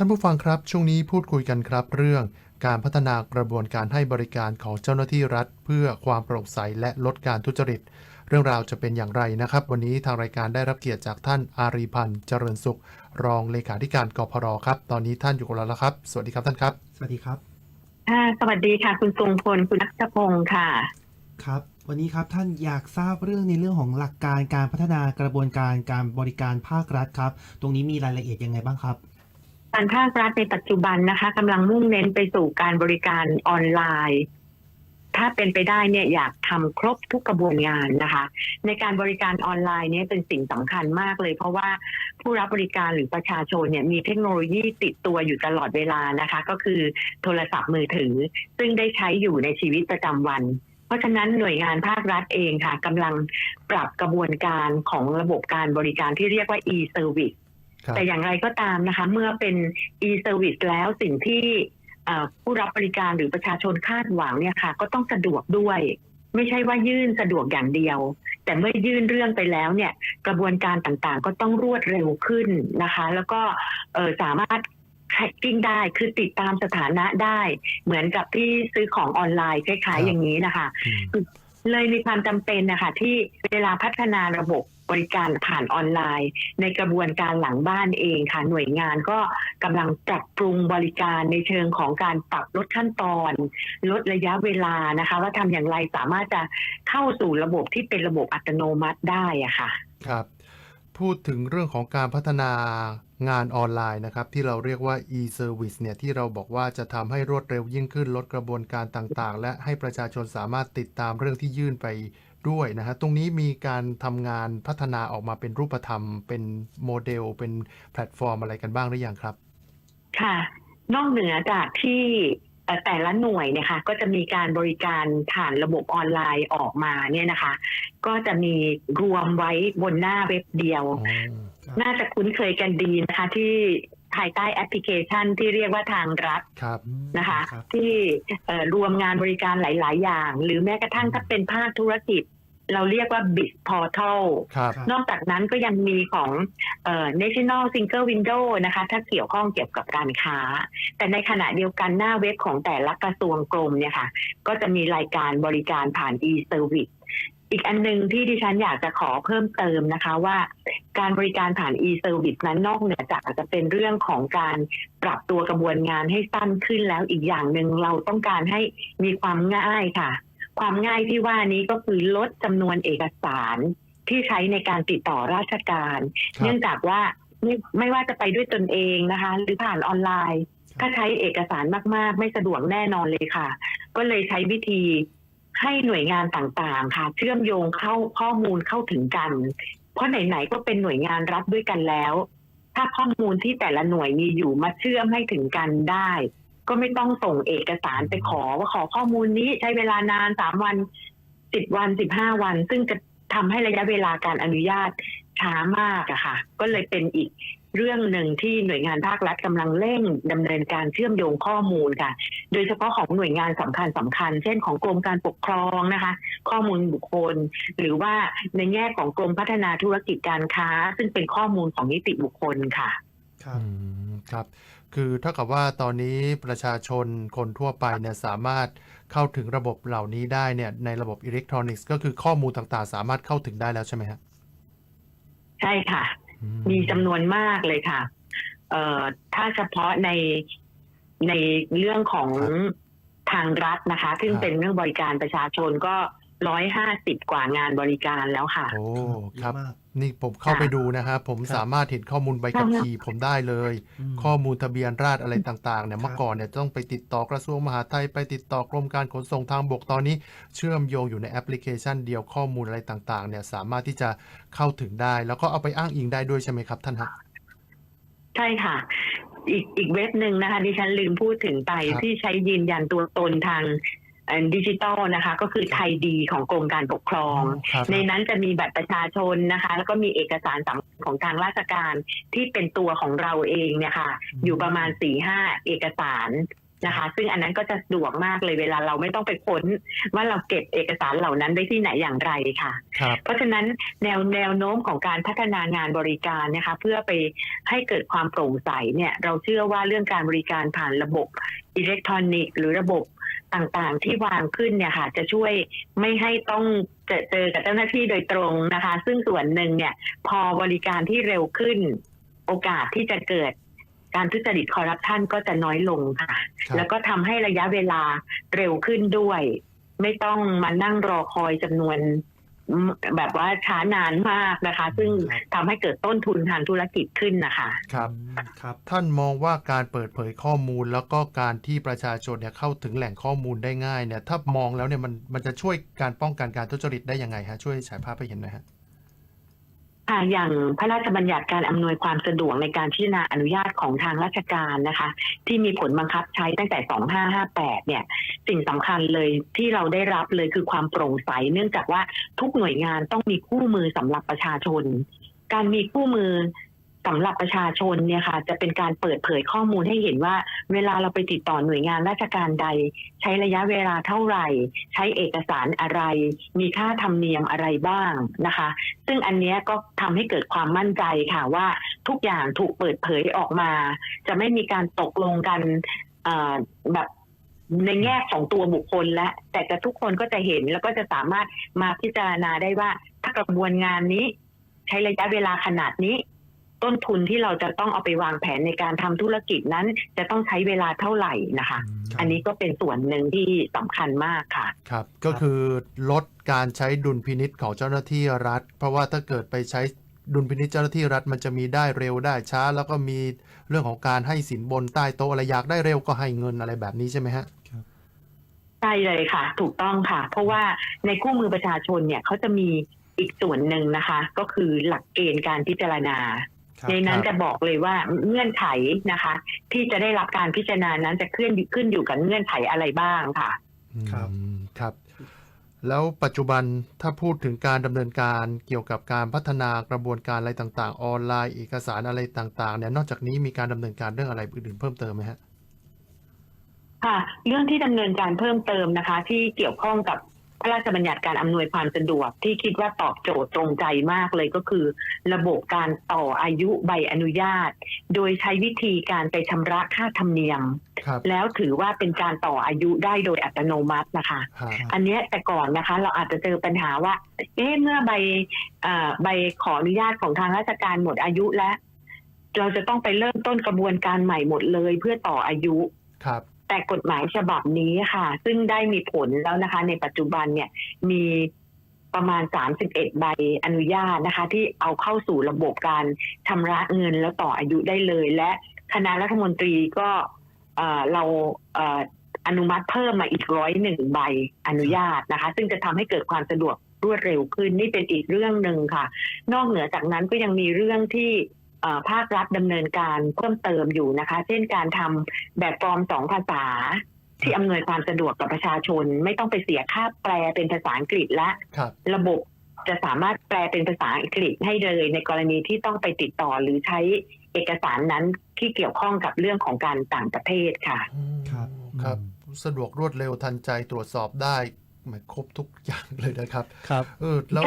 ท่านผู้ฟังครับ ช่วงนี้พูดคุยกันครับ เรื่องการพัฒนากระบวนการให้บริการของเจ้าหน้าที่รัฐ เพื่อความโปร่งใสและลดการทุจริต เรื่องราวจะเป็นอย่างไรนะครับ วันนี้ทางรายการได้รับเกียรติจากท่านอารีพันธ์เจริญสุข รองเลขาธิการกพรครับ ตอนนี้ท่านอยู่กับเราแล้วครับ สวัสดีครับท่านครับ สวัสดีครับค่ะสวัสดีค่ะ คุณทรงพลคุณนัทพงศ์ค่ะครับ วันนี้ครับท่านอยากทราบเรื่องในเรื่องของหลักการการพัฒนากระบวนการการบริการภาครัฐครับ ตรงนี้มีรายละเอียดยังไงบ้างครับ การภาครัฐในปัจจุบันนะคะกำลังมุ่งเน้นไปสู่การบริการออนไลน์ ถ้าเป็นไปได้เนี่ยอยากทำครบทุกกระบวนงานนะคะ ในการบริการออนไลน์เนี่ยเป็นสิ่งสำคัญมากเลย เพราะว่าผู้รับบริการหรือประชาชนเนี่ยมีเทคโนโลยีติดตัวอยู่ตลอดเวลานะคะ ก็คือโทรศัพท์มือถือ ซึ่งได้ใช้อยู่ในชีวิตประจำวันเพราะฉะนั้นหน่วยงานภาครัฐเองค่ะกำลังปรับกระบวนการของระบบการบริการที่เรียกว่า e-service แต่อย่างไรก็ตามนะคะ เมื่อเป็น e-service แล้วสิ่งที่เอ่อผู้รับบริการหรือประชาชนคาดหวังเนี่ยค่ะ ก็ต้องสะดวกด้วย ไม่ใช่ว่ายื่นสะดวกอย่างเดียว แต่เมื่อยื่นเรื่องไปแล้วเนี่ย กระบวนการต่างๆ ก็ต้องรวดเร็วขึ้นนะคะ แล้วก็เอ่อสามารถ tracking ได้คือติดตามสถานะได้ เหมือนกับที่ซื้อของออนไลน์คล้ายๆอย่างนี้นะคะอืมเลยมีความจำเป็นนะคะที่เวลาพัฒนาระบบ บริการผ่านออนไลน์ ในกระบวนการหลังบ้านเองค่ะ หน่วยงานก็กำลังปรับปรุงบริการในเชิงของการปรับลดขั้นตอน ลดระยะเวลานะคะ ว่าทำอย่างไรสามารถจะเข้าสู่ระบบที่เป็นระบบอัตโนมัติได้อะค่ะ ครับ พูดถึงเรื่องของการพัฒนางานออนไลน์นะครับ ที่เราเรียกว่า e-service เนี่ยที่เราบอกว่าจะทำให้รวดเร็วยิ่งขึ้นลดกระบวนการต่างๆ และให้ประชาชนสามารถติดตามเรื่องที่ยื่นไป ด้วยนะฮะ ตรงนี้มีการทำงานพัฒนาออกมาเป็นรูปธรรม เป็นโมเดล เป็นแพลตฟอร์มอะไรกันบ้างหรือยังครับ ค่ะ นอกเหนือจากที่เอ่อแต่ละหน่วยเนี่ยค่ะก็จะมีการบริการผ่านระบบออนไลน์ออกมาเนี่ยนะคะ ก็จะมีรวมไว้บนหน้าเว็บเดียวอ๋อน่าจะคุ้นเคยกันดีนะคะที่ ภายใต้แอปพลิเคชันที่เรียกว่าทางรัฐครับนะคะรับที่เอ่อรวมงานบริการหลาย ๆ อย่าง หรือแม้กระทั่งถ้าเป็นภาคธุรกิจ เราเรียกว่า Big Portal ครับครับนอกจากนั้นก็ยังมีของเอ่อ National Single Window นะคะ ถ้าเกี่ยวข้องเกี่ยวกับการค้า แต่ในขณะเดียวกันหน้าเว็บของแต่ละกระทรวงกรมเนี่ยค่ะ ก็จะมีรายการบริการผ่าน e-service อีกอันหนึงที่ดิฉันอยากจะขอเพิ่มเติมนะคะว่าการบริการผ่าน e-service นั้นนอกเหนือจากอาจจะเป็นเรื่องของการปรับตัวกระบวนงานให้สั้นขึ้นแล้วอีกอย่างหนึ่งเราต้องการให้มีความง่ายค่ะ ความง่ายที่ว่านี้ก็คือลดจำนวนเอกสารที่ใช้ในการติดต่อราชการครับเนื่องจากว่าไม่ไม่ว่าจะไปด้วยตนเองนะคะ หรือผ่านออนไลน์ ถ้าใช้เอกสารมาก ๆ ไม่สะดวกแน่นอนเลยค่ะ ก็เลยใช้วิธี ให้หน่วยงานต่างๆ ค่ะ เชื่อมโยงเข้าข้อมูลเข้าถึงกัน เพราะไหนๆก็เป็นหน่วยงานรัฐด้วยกันแล้ว ถ้าข้อมูลที่แต่ละหน่วยมีอยู่มาเชื่อมให้ถึงกันได้ ก็ไม่ต้องส่งเอกสารไปขอว่าขอข้อมูลนี้ใช้เวลานานสามวันสิบวันสิบห้าวัน ซึ่งจะทำให้ระยะเวลาการอนุญาต ช้ามากอะค่ะ ก็เลยเป็นอีกเรื่องหนึ่งที่หน่วยงานภาครัฐกำลังเร่งดำเนินการเชื่อมโยงข้อมูลค่ะ โดยเฉพาะของหน่วยงานสำคัญสำคัญ เช่นของกรมการปกครองนะคะ ข้อมูลบุคคล หรือว่าในแง่ของกรมพัฒนาธุรกิจการค้า ซึ่งเป็นข้อมูลของนิติบุคคลค่ะ ครับอืมครับ คือเท่ากับว่าตอนนี้ประชาชนคนทั่วไปเนี่ยสามารถเข้าถึงระบบเหล่านี้ได้เนี่ยในระบบอิเล็กทรอนิกส์ก็คือข้อมูลต่างๆ สามารถเข้าถึงได้แล้วใช่ไหมฮะ ใช่ค่ะอืมีจำนวนมากเลยค่ะ เอ่อถ้าเฉพาะในในเรื่องของทางรัฐนะคะ ซึ่งเป็นเรื่องบริการประชาชนก็ ร้อยห้าสิบกว่างานบริการแล้วค่ะ โอ้ครับ เยอะมาก นี่ผมเข้าค่ะไปดูนะครับผมครับสามารถเห็นข้อมูลใบขับขี่ผมได้เลยมข้อมูลทะเบียนราษฎร์อะไรต่างๆเนี่ยครับ เมื่อก่อนเนี่ยต้องไปติดต่อกระทรวงมหาดไทยไปติดต่อกรมการขนส่งทางบกตอนนี้ เชื่อมโยงอยู่ในแอปพลิเคชันเดียวข้อมูลอะไรต่างๆเนี่ยสามารถที่จะเข้าถึงได้ แล้วก็เอาไปอ้างอิงได้ด้วยใช่ไหมครับท่านฮะ ใช่ค่ะ อีกอีกเว็บหนึ่งนะคะดิฉันลืมพูดถึงไปครับ ที่ใช้ยืนยันตัวตนทางเอ่อ ดิจิตอลนะคะก็คือไทยดีของกรมการปกครอง ครับ ในนั้นจะมีบัตรประชาชนนะคะ แล้วก็มีเอกสารสำคัญของทางราชการที่เป็นตัวของเราเองเนี่ยค่ะอืมอยู่ประมาณสี่ห้าเอกสารนะคะ ซึ่งอันนั้นก็จะสะดวกมากเลยเวลาเราไม่ต้องไปค้น ว่าเราเก็บเอกสารเหล่านั้นไว้ที่ไหนอย่างไรค่ะ ครับ เพราะฉะนั้นแนวแนวโน้มของการพัฒนางานบริการนะคะ เพื่อไปให้เกิดความโปร่งใสเนี่ย เราเชื่อว่าเรื่องการบริการผ่านระบบอิเล็กทรอนิกส์หรือระบบ ต่างๆที่วางขึ้นเนี่ยค่ะ จะช่วยไม่ให้ต้องเจอเจอกับเจ้าหน้าที่โดยตรงนะคะ ซึ่งส่วนหนึ่งเนี่ย พอบริการที่เร็วขึ้น โอกาสที่จะเกิดการทุจริตคอร์รัปชันก็จะน้อยลงค่ะครับแล้วก็ทำให้ระยะเวลาเร็วขึ้นด้วย ไม่ต้องมานั่งรอคอยจำนวนอืม แบบว่าช้านานมากนะคะ ซึ่งครับทำให้เกิดต้นทุนทางธุรกิจขึ้นนะคะครับอืมครับ ท่านมองว่าการเปิดเผยข้อมูล แล้วก็การที่ประชาชนเนี่ยเข้าถึงแหล่งข้อมูลได้ง่ายเนี่ยถ้ามองแล้วเนี่ยมันมันจะช่วยการป้องกันการทุจริตได้ยังไงฮะช่วยฉายภาพให้เห็นหน่อยฮะ ค่ะอย่างพระราชบัญญัติการอำนวยความสะดวกในการพิจารณาอนุญาตของทางราชการนะคะ ที่มีผลบังคับใช้ตั้งแต่ 2558 เนี่ย สิ่งสำคัญเลยที่เราได้รับเลยคือความโปร่งใส เนื่องจากว่าทุกหน่วยงานต้องมีคู่มือสำหรับประชาชน การมีคู่มือ สำหรับประชาชนเนี่ยค่ะ จะเป็นการเปิดเผยข้อมูลให้เห็นว่า เวลาเราไปติดต่อหน่วยงานราชการใด ใช้ระยะเวลาเท่าไหร่ ใช้เอกสารอะไร มีค่าธรรมเนียมอะไรบ้างนะคะ ซึ่งอันนี้ก็ทำให้เกิดความมั่นใจค่ะว่าทุกอย่างถูกเปิดเผยออกมา จะไม่มีการตกลงกันแบบในแง่ของตัวบุคคลและแต่จะทุกคนก็จะเห็นแล้วก็จะสามารถมาพิจารณาได้ว่าถ้ากระบวนงานนี้ ใช้ระยะเวลาขนาดนี้ ต้นทุนที่เราจะต้องเอาไปวางแผนในการทำธุรกิจนั้น จะต้องใช้เวลาเท่าไหร่นะคะครับอันนี้ก็เป็นส่วนหนึ่งที่สำคัญมากค่ะ ครับ ก็คือลดการใช้ดุลพินิษของเจ้าหน้าที่รัฐ เพราะว่าถ้าเกิดไปใช้ดุลพินิษเจ้าหน้าที่รัฐมันจะมีได้เร็วได้ช้า แล้วก็มีเรื่องของการให้สินบนใต้โต๊ะอะไรอยากได้เร็วก็ให้เงินอะไรแบบนี้ใช่ไหมฮะใช่เลยค่ะ ถูกต้องค่ะ เพราะว่าในคู่มือประชาชนเนี่ยเขาจะมีอีกส่วนหนึ่งนะคะ ก็คือหลักเกณฑ์การพิจารณาครับ ในนั้นครับจะบอกเลยว่าเงื่อนไขนะคะ ที่จะได้รับการพิจารณานั้นจะขึ้นขึ้นอยู่กับเงื่อนไขอะไรบ้างค่ะ ครับอืมครับ แล้วปัจจุบันถ้าพูดถึงการดำเนินการเกี่ยวกับการพัฒนากระบวนการอะไรต่าง ๆ ออนไลน์เอกสารอะไรต่าง ๆ เนี่ยนอกจากนี้มีการดำเนินการเรื่องอะไรอื่นๆเพิ่มเติมไหมฮะค่ะเรื่องที่ดำเนินการเพิ่มเติมนะคะ ที่เกี่ยวข้องกับ พระราชบัญญัติการอำนวยความสะดวกที่คิดว่าตอบโจทย์ตรงใจมากเลยก็คือ ระบบการต่ออายุใบอนุญาต โดยใช้วิธีการไปชำระค่าธรรมเนียมครับแล้วถือว่าเป็นการต่ออายุได้โดยอัตโนมัตินะคะฮะอันเนี้ยแต่ก่อนนะคะ เราอาจจะเจอปัญหาว่า เอ๊ะเมื่อใบเอ่อใบขออนุญาตของทางราชการหมดอายุแล้ว เราจะต้องไปเริ่มต้นกระบวนการใหม่หมดเลยเพื่อต่ออายุครับ แต่กฎหมายฉบับนี้ค่ะ ซึ่งได้มีผลแล้วนะคะ ในปัจจุบันเนี่ยมีประมาณ 31 ใบอนุญาตนะคะ ที่เอาเข้าสู่ระบบการชำระเงินแล้วต่ออายุได้เลย และคณะรัฐมนตรีก็เราอนุมัติเพิ่มมาอีกร้อยหนึ่งใบอนุญาตนะคะ ซึ่งจะทำให้เกิดความสะดวกรวดเร็วขึ้นนี่เป็นอีกเรื่องหนึ่งค่ะ นอกเหนือจากนั้นก็ยังมีเรื่องที่ ภาครัฐดำเนินการเพิ่มเติมอยู่นะคะ เช่นการทำแบบฟอร์มสองภาษา ที่อำนวยความสะดวกกับประชาชน ไม่ต้องไปเสียค่าแปลเป็นภาษาอังกฤษและครับระบบจะสามารถแปลเป็นภาษาอังกฤษให้เลยในกรณีที่ต้องไปติดต่อหรือใช้เอกสารนั้นที่เกี่ยวข้องกับเรื่องของการต่างประเทศค่ะ ครับครับอืมสะดวกรวดเร็วทันใจตรวจสอบได้หมายครบทุกอย่างเลยนะครับ ครับ เออแล้ว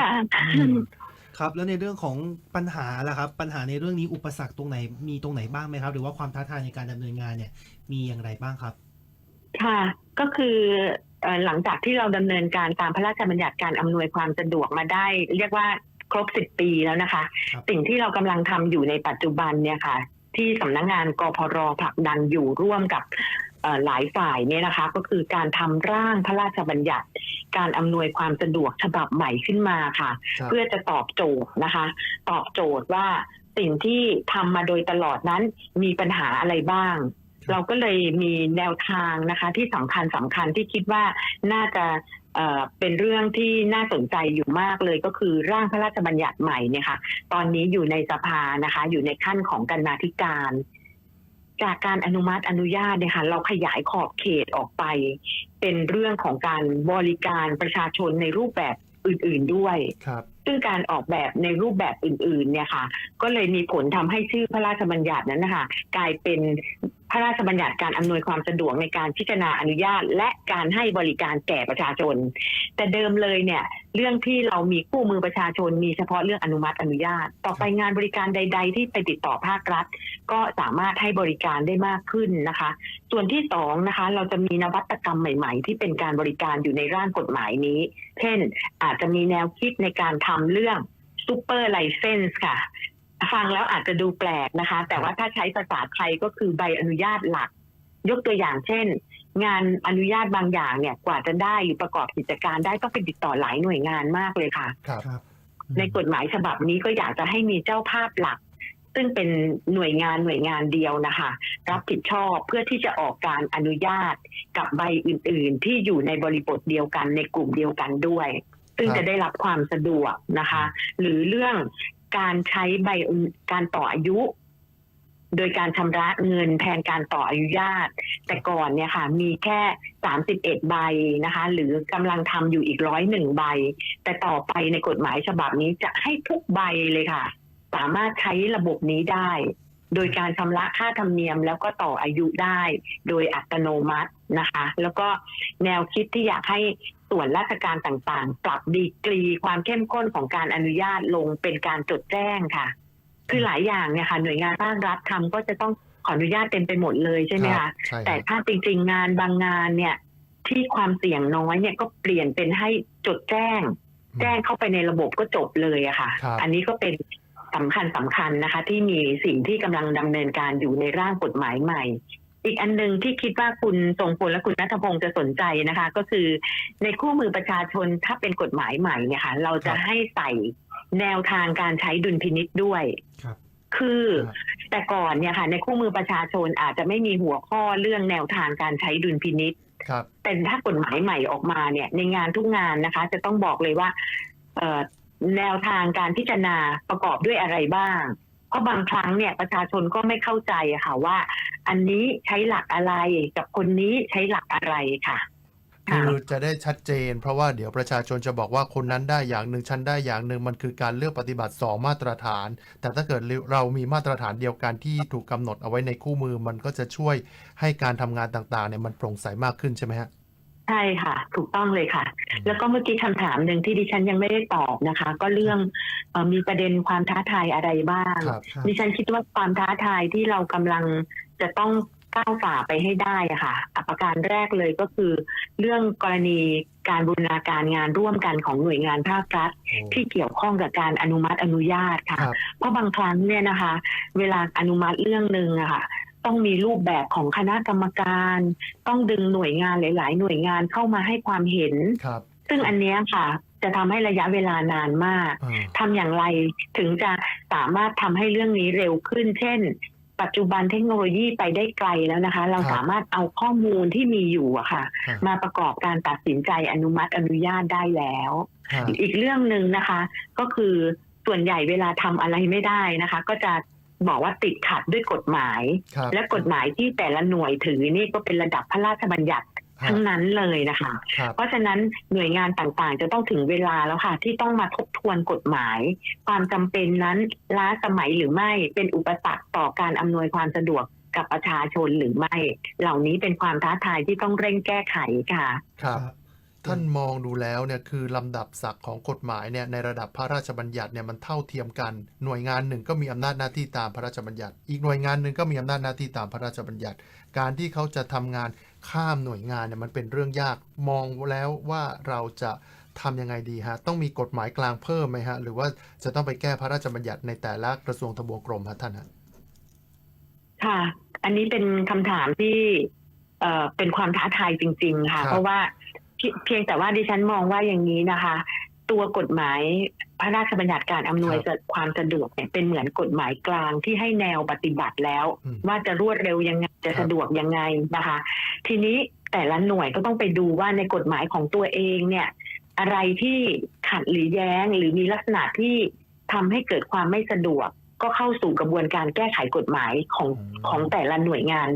ค่ะอืมครับ แล้วในเรื่องของปัญหาล่ะครับ ปัญหาในเรื่องนี้อุปสรรคตรงไหนมีตรงไหนบ้างไหมครับ หรือว่าความท้าทายในการดำเนินงานเนี่ย มีอย่างไรบ้างครับ ค่ะ ก็คือเอ่อหลังจากที่เราดำเนินการตามพระราชบัญญัติการอำนวยความสะดวกมาได้ เรียกว่าครบสิบปีแล้วนะคะ ครับ สิ่งที่เรากำลังทำอยู่ในปัจจุบันเนี่ยค่ะ ที่สำนักงงานกพรผลักดันอยู่ร่วมกับเอ่อ หลายฝ่ายเนี่ยนะคะ ก็คือการทำร่างพระราชบัญญัติ การอำนวยความสะดวกฉบับใหม่ขึ้นมาค่ะครับเพื่อจะตอบโจทย์นะคะ ตอบโจทย์ว่าสิ่งที่ทำมาโดยตลอดนั้นมีปัญหาอะไรบ้างเราก็เลยมีแนวทางนะคะ ที่สำคัญสำคัญที่คิดว่าน่าจะเอ่อเป็นเรื่องที่น่าสนใจอยู่มากเลยก็คือร่างพระราชบัญญัติใหม่เนี่ยค่ะ ตอนนี้อยู่ในสภานะคะ อยู่ในขั้นของการนาธิการ จากการอนุมัติอนุญาตเนี่ยค่ะเราขยายขอบเขตออกไป เป็นเรื่องของการบริการประชาชนในรูปแบบอื่น ๆด้วยครับซึ่งการออกแบบในรูปแบบอื่น ๆ เนี่ยค่ะ ก็เลยมีผลทำให้ชื่อพระราชบัญญัตินั้นนะคะกลายเป็น พระราชบัญญัติการอำนวยความสะดวกในการพิจารณาอนุญาต และการให้บริการแก่ประชาชน แต่เดิมเลยเนี่ย เรื่องที่เรามีคู่มือประชาชน มีเฉพาะเรื่องอนุมัติอนุญาต ต่อไปงานบริการใด ๆ ที่ไปติดต่อภาครัฐ ก็สามารถให้บริการได้มากขึ้นนะคะ ส่วนที่สองนะคะ เราจะมีนวัตกรรมใหม่ ๆ ที่เป็นการบริการอยู่ในร่างกฎหมายนี้ เช่น อาจจะมีแนวคิดในการทำเรื่องซูเปอร์ไลเซนส์ค่ะ ฟังแล้วอาจจะดูแปลกนะคะ แต่ว่าถ้าใช้ภาษาไทยก็คือใบอนุญาตหลัก ยกตัวอย่างเช่น งานอนุญาตบางอย่างเนี่ยกว่าจะได้หรือประกอบกิจการได้ต้องไปติดต่อหลายหน่วยงานมากเลยค่ะครับครับในกฎหมายฉบับนี้ก็อยากจะให้มีเจ้าภาพหลัก ซึ่งเป็นหน่วยงานหน่วยงานเดียวนะคะ รับผิดชอบเพื่อที่จะออกการอนุญาตกับใบอื่น ๆ ที่อยู่ในบริบทเดียวกันในกลุ่มเดียวกันด้วย ซึ่งครับจะได้รับความสะดวกนะคะ หรือเรื่อง การใช้ใบการต่ออายุ โดยการชำระเงินแทนการต่ออายุญาต แต่ก่อนเนี่ยค่ะ มีแค่31ใบนะคะ หรือกำลังทำอยู่อีกร้อยหนึ่งใบ แต่ต่อไปในกฎหมายฉบับนี้จะให้ทุกใบเลยค่ะ สามารถใช้ระบบนี้ได้ โดยการชำระค่าธรรมเนียมแล้วก็ต่ออายุได้ โดยอัตโนมัตินะคะ แล้วก็แนวคิดที่อยากให้ ส่วนราชการต่างๆ ปรับดีกรีความเข้มข้นของการอนุญาตลงเป็นการจดแจ้งค่ะ คือหลายอย่างเนี่ยค่ะหน่วยงานภาครัฐทำก็จะต้องขออนุญาตเต็มไปหมดเลยใช่ไหมครัคะบใช่แต่ครับถ้าจริงๆ งานบางงานเนี่ย ที่ความเสี่ยงน้อยเนี่ยก็เปลี่ยนเป็นให้จดแจ้ง แจ้งเข้าไปในระบบก็จบเลยอะค่ะครับอันนี้ก็เป็นสำคัญสำคัญนะคะ ที่มีสิ่งที่กำลังดำเนินการอยู่ในร่างกฎหมายใหม่ อีกอันหนึ่งที่คิดว่าคุณทรงพลและคุณนัทพงศ์จะสนใจนะคะ ก็คือในคู่มือประชาชนถ้าเป็นกฎหมายใหม่เนี่ยค่ะเราจะให้ใส่แนวทางการใช้ดุลพินิษด้วยครับคือครับแต่ก่อนเนี่ยค่ะ ในคู่มือประชาชนอาจจะไม่มีหัวข้อเรื่องแนวทางการใช้ดุลพินิษครับแต่ถ้ากฎหมายใหม่ออกมาเนี่ย ในงานทุกงานนะคะ จะต้องบอกเลยว่าเอ่อแนวทางการพิจารณาประกอบด้วยอะไรบ้าง เพราะบางครั้งเนี่ยประชาชนก็ไม่เข้าใจค่ะว่า อันนี้ใช้หลักอะไรกับคนนี้ใช้หลักอะไรค่ะคือจะได้ชัดเจน เพราะว่าเดี๋ยวประชาชนจะบอกว่าคนนั้นได้อย่างหนึ่งฉันได้อย่างหนึ่งมันคือการเลือกปฏิบัติสองมาตรฐาน แต่ถ้าเกิดเรามีมาตรฐานเดียวกันที่ถูกกำหนดเอาไว้ในคู่มือ มันก็จะช่วยให้การทำงานต่างๆเนี่ยมันโปร่งใสมากขึ้นใช่ไหมฮะ ใช่ค่ะ ถูกต้องเลยค่ะ แล้วก็เมื่อกี้คำถามหนึ่งที่ดิฉันยังไม่ได้ตอบนะคะ ก็เรื่องเออมีประเด็นความท้าทายอะไรบ้างครับครับดิฉันคิดว่าความท้าทายที่เรากำลังจะต้องก้าวฝ่าไปให้ได้อะค่ะอะประการแรกเลยก็คือ เรื่องกรณีการบูรณาการงานร่วมกันของหน่วยงานภาครัฐ ที่เกี่ยวข้องกับการอนุมัติอนุญาตค่ะครับเพราะบางครั้งเนี่ยนะคะ เวลาอนุมัติเรื่องหนึ่งอะค่ะ ต้องมีรูปแบบของคณะกรรมการ ต้องดึงหน่วยงานหลาย ๆ หน่วยงานเข้ามาให้ความเห็น ครับ ซึ่งอันเนี้ยค่ะ จะทำให้ระยะเวลานานมากอ่า ทำอย่างไรถึงจะสามารถทำให้เรื่องนี้เร็วขึ้น เช่น ปัจจุบันเทคโนโลยีไปได้ไกลแล้วนะคะ เราสามารถเอาข้อมูลที่มีอยู่อะค่ะอ่ามาประกอบการตัดสินใจอนุมัติอนุญาตได้แล้วครับอีกเรื่องหนึ่งนะคะ ก็คือส่วนใหญ่เวลาทำอะไรไม่ได้นะคะ ก็จะ บอกว่าติดขัดด้วยกฎหมายครับและกฎหมายที่แต่ละหน่วยถือนี่ก็เป็นระดับพระราชบัญญัติทั้งนั้นเลยนะคะครับเพราะฉะนั้นหน่วยงานต่างๆ จะต้องถึงเวลาแล้วค่ะ ที่ต้องมาทบทวนกฎหมาย ความจำเป็นนั้นล้าสมัยหรือไม่เป็นอุปสรรคต่อการอำนวยความสะดวกกับประชาชนหรือไม่ เหล่านี้เป็นความท้าทายที่ต้องเร่งแก้ไขค่ะ ครับ ท่านมองดูแล้วเนี่ยคือลำดับศักดิ์ของกฎหมายเนี่ยในระดับพระราชบัญญัติเนี่ยมันเท่าเทียมกัน หน่วยงานหนึ่งก็มีอำนาจหน้าที่ตามพระราชบัญญัติ อีกหน่วยงานหนึ่งก็มีอำนาจหน้าที่ตามพระราชบัญญัติ การที่เขาจะทำงานข้ามหน่วยงานเนี่ยมันเป็นเรื่องยากมองแล้วว่าเราจะทำยังไงดีฮะต้องมีกฎหมายกลางเพิ่มไหมฮะหรือว่าจะต้องไปแก้พระราชบัญญัติในแต่ละกระทรวงทบวงกรมฮะท่านฮะค่ะ อันนี้เป็นคำถามที่เอ่อเป็นความท้าทายจริง ๆ ค่ะครับเพราะว่า เพียเพียงแต่ว่าดิฉันมองว่าอย่างนี้นะคะ ตัวกฎหมายพระราชบัญญัติการอำนวยความสะดวกเนี่ยเป็นเหมือนกฎหมายกลางที่ให้แนวปฏิบัติแล้วอืมว่าจะรวดเร็วยังไงจะครับสะดวกยังไงนะคะ ทีนี้แต่ละหน่วยก็ต้องไปดูว่าในกฎหมายของตัวเองเนี่ย อะไรที่ขัดหรือแย้งหรือมีลักษณะที่ทำให้เกิดความไม่สะดวก ก็เข้าสู่กระบวนการแก้ไขกฎหมายของอืมของแต่ละหน่วยงาน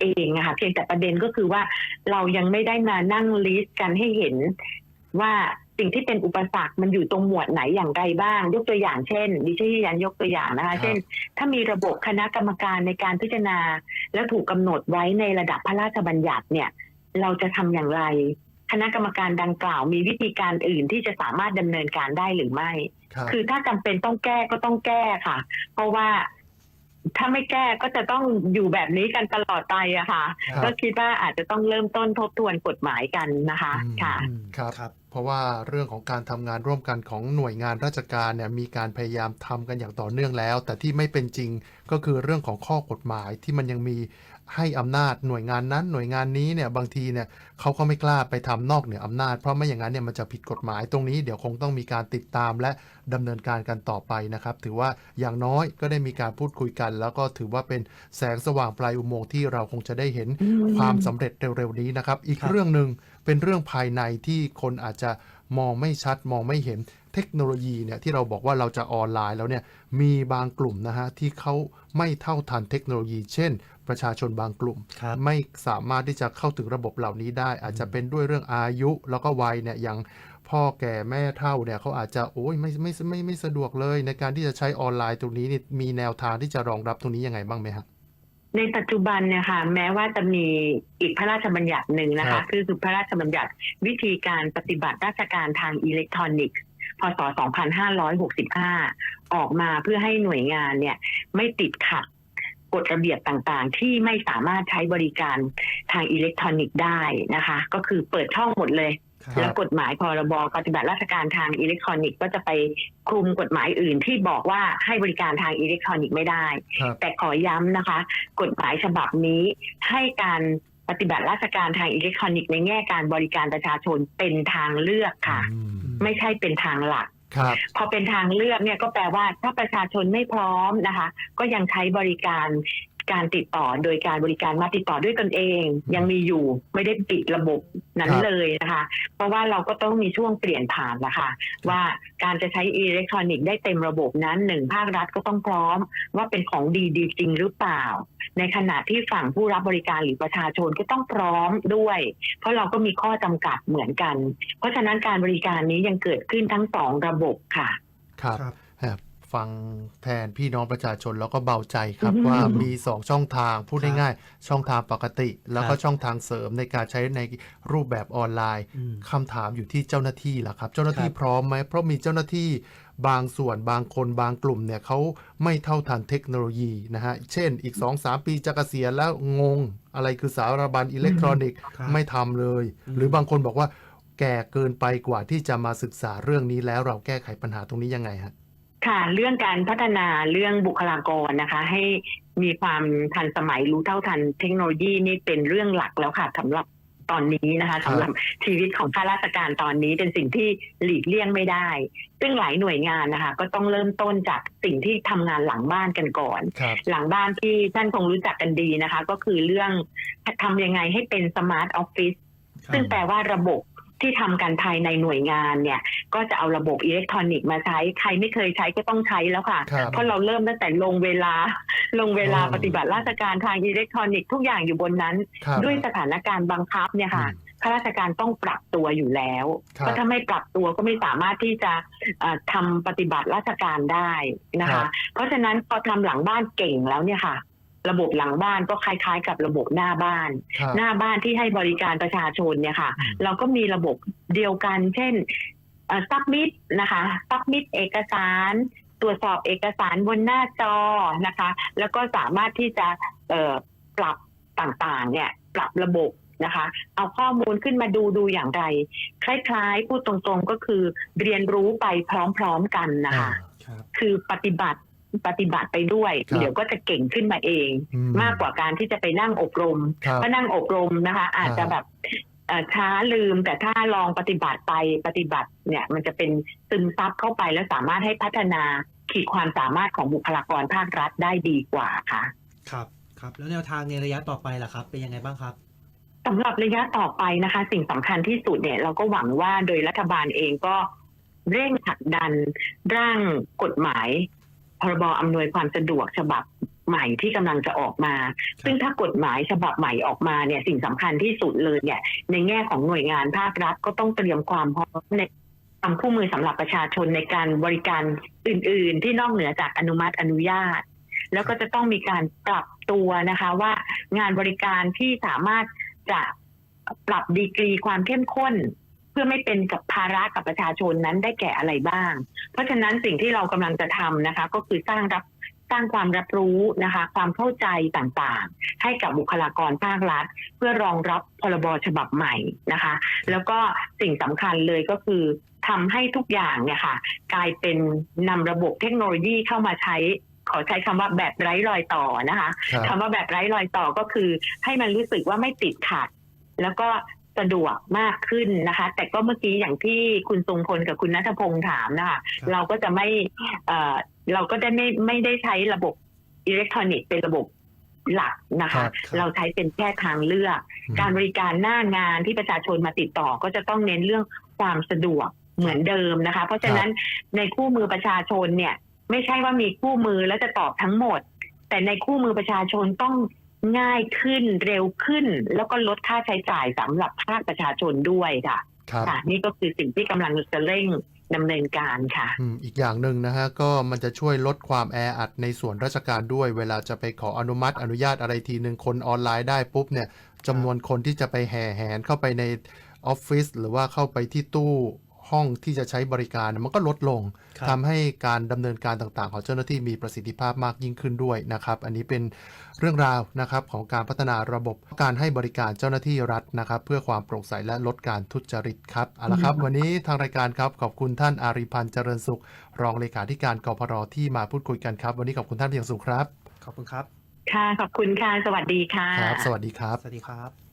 เองนะคะเพียงแต่ประเด็นก็คือว่าเรายังไม่ได้มานั่งลิสต์กันให้เห็นว่าสิ่งที่เป็นอุปสรรคมันอยู่ตรงหมวดไหนอย่างไรบ้าง ยกตัวอย่างเช่นดิฉันยันยกตัวอย่างนะคะ เช่น ถ้ามีระบบคณะกรรมการในการพิจารณา แล้วถูกกำหนดไว้ในระดับพระราชบัญญัติเนี่ย เราจะทำอย่างไร คณะกรรมการดังกล่าว มีวิธีการอื่นที่จะสามารถดำเนินการได้หรือไม่ครับคือถ้าจำเป็นต้องแก้ก็ต้องแก้ค่ะ เพราะว่า ถ้าไม่แก้ก็จะต้องอยู่แบบนี้กันตลอดไปอะค่ะ ครับ ก็คิดว่าอาจจะต้องเริ่มต้นทบทวนกฎหมายกันนะคะอืมค่ะอืมครับ ครับ เพราะว่าเรื่องของการทำงานร่วมกันของหน่วยงานราชการเนี่ยมีการพยายามทำกันอย่างต่อเนื่องแล้ว แต่ที่ไม่เป็นจริงก็คือเรื่องของข้อกฎหมายที่มันยังมี ให้อำนาจหน่วยงานนั้นหน่วยงานนี้เนี่ยบางทีเนี่ยเขาก็ไม่กล้าไปทำนอกเหนืออำนาจ เพราะไม่อย่างนั้นเนี่ยมันจะผิดกฎหมายตรงนี้เดี๋ยวคงต้องมีการติดตามและดำเนินการกันต่อไปนะครับ ถือว่าอย่างน้อยก็ได้มีการพูดคุยกัน แล้วก็ถือว่าเป็นแสงสว่างปลายอุโมงค์ที่เราคงจะได้เห็นอืมความสำเร็จเร็วๆนี้นะครับ อีกครับเรื่องหนึ่งเป็นเรื่องภายในที่คนอาจจะมองไม่ชัดมองไม่เห็น เทคโนโลยีเนี่ยที่เราบอกว่าเราจะออนไลน์แล้วเนี่ยมีบางกลุ่มนะฮะที่เขาไม่เท่าทันเทคโนโลยี เช่น ประชาชนบางกลุ่มครับไม่สามารถที่จะเข้าถึงระบบเหล่านี้ได้ อาจจะเป็นด้วยเรื่องอายุ แล้วก็วัยเนี่ยอย่างพ่อแก่แม่เฒ่าเนี่ยเขาอาจจะโอ้ยไม่ไม่ไม่ไม่ไม่สะดวกเลย ในการที่จะใช้ออนไลน์ตรงนี้นี่มีแนวทางที่จะรองรับตรงนี้ยังไงบ้างไหมฮะในปัจจุบันเนี่ยค่ะแม้ว่าจะมีอีกพระราชบัญญัติหนึ่งนะครัคะบคือพระราชบัญญัติวิธีการปฏิบัติราชการทางอิเล็กทรอนิกส์ พศ 2565 ออกมาเพื่อให้หน่วยงานเนี่ยไม่ติดขัดกฎระเบียบต่างๆ ที่ไม่สามารถใช้บริการทางอิเล็กทรอนิกส์ได้นะคะ ก็คือเปิดช่องหมดเลยครับแล้วกฎหมายพรบปฏิบัติราชการทางอิเล็กทรอนิกส์ก็จะไปคลุมกฎหมายอื่นที่บอกว่าให้บริการทางอิเล็กทรอนิกส์ไม่ได้ครับแต่ขอย้ำนะคะ กฎหมายฉบับนี้ให้การปฏิบัติราชการทางอิเล็กทรอนิกส์ในแง่การบริการประชาชนเป็นทางเลือกค่ะอืม ไม่ใช่เป็นทางหลักครับพอเป็นทางเลือกเนี่ยก็แปลว่าถ้าประชาชนไม่พร้อมนะคะ ก็ยังใช้บริการ การติดต่อโดยการบริการมาติดต่อด้วยตนเอง ยังมีอยู่ไม่ได้ปิดระบบนั้นครับเลยนะคะ เพราะว่าเราก็ต้องมีช่วงเปลี่ยนผ่านละค่ะว่าการจะใช้อิเล็กทรอนิกส์ได้เต็มระบบนั้นหนึ่งภาครัฐก็ต้องพร้อม ว่าเป็นของดีดีจริงหรือเปล่า ในขณะที่ฝั่งผู้รับบริการหรือประชาชนก็ต้องพร้อมด้วย เพราะเราก็มีข้อจำกัดเหมือนกัน เพราะฉะนั้นการบริการนี้ยังเกิดขึ้นทั้งสองระบบค่ะ ครับครับแอบ ฟังแทนพี่น้องประชาชนแล้วก็เบาใจครับอืมว่ามี2ช่องทางพูดครับง่ายๆช่องทางปกติ แล้วก็ครับช่องทางเสริมในการใช้ในรูปแบบออนไลน์อืมคำถามอยู่ที่เจ้าหน้าที่ล่ะครับ เจ้าหน้าที่ครับพร้อมไหมเพราะมีเจ้าหน้าที่บางส่วนบางคนบางกลุ่มเนี่ยเขาไม่เท่าทันเทคโนโลยีนะฮะ เช่นอีก 2-3 ปีจะเกษียณแล้วงง อะไรคือสารบัญอิเล็กทรอนิกส์ครับไม่ทำเลยอืมหรือบางคนบอกว่าแก่เกินไปกว่าที่จะมาศึกษาเรื่องนี้แล้วเราแก้ไขปัญหาตรงนี้ยังไงฮะ ค่ะเรื่องการพัฒนาเรื่องบุคลากรนะคะ ให้มีความทันสมัยรู้เท่าทันเทคโนโลยีนี่เป็นเรื่องหลักแล้วค่ะสำหรับตอนนี้นะคะครับสำหรับชีวิตของข้าราชการตอนนี้เป็นสิ่งที่หลีกเลี่ยงไม่ได้ ซึ่งหลายหน่วยงานนะคะ ก็ต้องเริ่มต้นจากสิ่งที่ทำงานหลังบ้านกันก่อนครับหลังบ้านที่ท่านคงรู้จักกันดีนะคะ ก็คือเรื่องทำยังไงให้เป็นสมาร์ทออฟฟิศครับซึ่งแปลว่าระบบ ที่ทำกันภายในหน่วยงานเนี่ยก็จะเอาระบบอิเล็กทรอนิกส์มาใช้ใครไม่เคยใช้ก็ต้องใช้แล้วค่ะครับเพราะเราเริ่มตั้งแต่ลงเวลาลงเวลาอ๋อปฏิบัติราชการทางอิเล็กทรอนิกส์ทุกอย่างอยู่บนนั้นครับด้วยสถานการณ์บังคับเนี่ยค่ะอืมข้าราชการต้องปรับตัวอยู่แล้วครับก็ถ้าไม่ปรับตัวก็ไม่สามารถที่จะเอ่อทำปฏิบัติราชการได้นะครัคะบเพราะฉะนั้นพอทำหลังบ้านเก่งแล้วเนี่ยค่ะ ระบบหลังบ้านก็คล้ายๆ กับระบบหน้าบ้านครับหน้าบ้านที่ให้บริการประชาชนเนี่ยค่ะอืมเราก็มีระบบเดียวกัน เช่นซับมิดนะคะซับมิดเอกสารตรวจสอบเอกสารบนหน้าจอนะคะ แล้วก็สามารถที่จะเอ่อปรับต่างๆ เนี่ยปรับระบบนะคะ เอาข้อมูลขึ้นมาดูดูอย่างไร คล้ายๆ พูดตรงๆก็คือเรียนรู้ไปพร้อมๆกันนะคะครับคือปฏิบัติ ปฏิบัติไปด้วย ครับเดี๋ยวก็จะเก่งขึ้นมาเอง อืมากกว่าการที่จะไปนั่งอบรมครับเพราะนั่งอบรมนะคะ อาจจะแบบเอ่อช้าลืม แต่ถ้าลองปฏิบัติไปปฏิบัติเนี่ย มันจะเป็นซึมซับเข้าไปแล้วสามารถให้พัฒนาขีดความสามารถของบุคลากรภาครัฐได้ดีกว่าค่ะ ครับครับ แล้วแนวทางในระยะต่อไปล่ะครับ เป็นยังไงบ้างครับ สำหรับระยะต่อไปนะคะ สิ่งสำคัญที่สุดเนี่ยเราก็หวังว่าโดยรัฐบาลเองก็เร่งผลักดันร่างกฎหมาย พรบอำนวยความสะดวกฉบับใหม่ที่กำลังจะออกมา ซึ่งถ้ากฎหมายฉบับใหม่ออกมาเนี่ยสิ่งสำคัญที่สุดเลยเนี่ยในแง่ของหน่วยงานภาครัฐก็ต้องเตรียมความพร้อมในทำคู่มือสำหรับประชาชนในการบริการอื่น ๆ ที่นอกเหนือจากอนุมัติอนุญาต แล้วก็จะต้องมีการปรับตัวนะคะว่างานบริการที่สามารถจะปรับดีกรีความเข้มข้นเพื่อไม่เป็นกับภาระกับประชาชนนั้นได้แก่อะไรบ้าง เพราะฉะนั้นสิ่งที่เรากำลังจะทำนะคะ ก็คือสร้างรับสร้างความรับรู้นะคะ ความเข้าใจต่างๆ ให้กับบุคลากรภาครัฐ เพื่อรองรับพรบฉบับใหม่นะคะ แล้วก็สิ่งสำคัญเลยก็คือทำให้ทุกอย่างเนี่ยค่ะ กลายเป็นนำระบบเทคโนโลยีเข้ามาใช้ขอใช้คำว่าแบบไร้รอยต่อนะคะครับคำว่าแบบไร้รอยต่อก็คือ ให้มันรู้สึกว่าไม่ติดขัด แล้วก็ สะดวกมากขึ้นนะคะ แต่ก็เมื่อกี้อย่างที่คุณทรงพลกับคุณนัทพงศ์ถามนะคะครับเราก็จะไม่เอ่อเราก็ได้ไม่ไม่ได้ใช้ระบบอิเล็กทรอนิกส์เป็นระบบหลักนะครัคะบเราใช้เป็นแค่ทางเลือกอืมการบริการหน้างานที่ประชาชนมาติดต่อก็จะต้องเน้นเรื่องความสะดวกเหมือนเดิมนะคะ เพราะฉะนั้นในคู่มือประชาชนเนี่ย ไม่ใช่ว่ามีคู่มือแล้วจะตอบทั้งหมด แต่ในคู่มือประชาชนต้อง ง่ายขึ้นเร็วขึ้น แล้วก็ลดค่าใช้จ่ายสำหรับภาคประชาชนด้วยค่ะครับค่ะนี่ก็คือสิ่งที่กำลังจะเร่งดำเนินการค่ะอืมอีกอย่างหนึ่งนะฮะก็มันจะช่วยลดความแออัดในส่วนราชการด้วย เวลาจะไปขออนุมัติอนุญาตอะไรทีหนึ่งคนออนไลน์ได้ปุ๊บเนี่ยจำนวนคนที่จะไปแห่แหนเข้าไปในออฟฟิศหรือว่าเข้าไปที่ตู้ ห้องที่จะใช้บริการมันก็ลดลงครับทำให้การดำเนินการต่างๆ ของเจ้าหน้าที่มีประสิทธิภาพมากยิ่งขึ้นด้วยนะครับ อันนี้เป็นเรื่องราวนะครับของการพัฒนาระบบการให้บริการเจ้าหน้าที่รัฐนะครับ เพื่อความโปร่งใสและลดการทุจริตครับเอาละครับ วันนี้ทางรายการครับขอบคุณท่านอาริพันธ์เจริญสุข รองเลขาธิการกพรที่มาพูดคุยกันครับ วันนี้ขอบคุณท่านเป็นอย่างสูงครับ ขอบคุณครับ ค่ะขอบคุณค่ะสวัสดีค่ะครับสวัสดีครับ สวัสดีครับ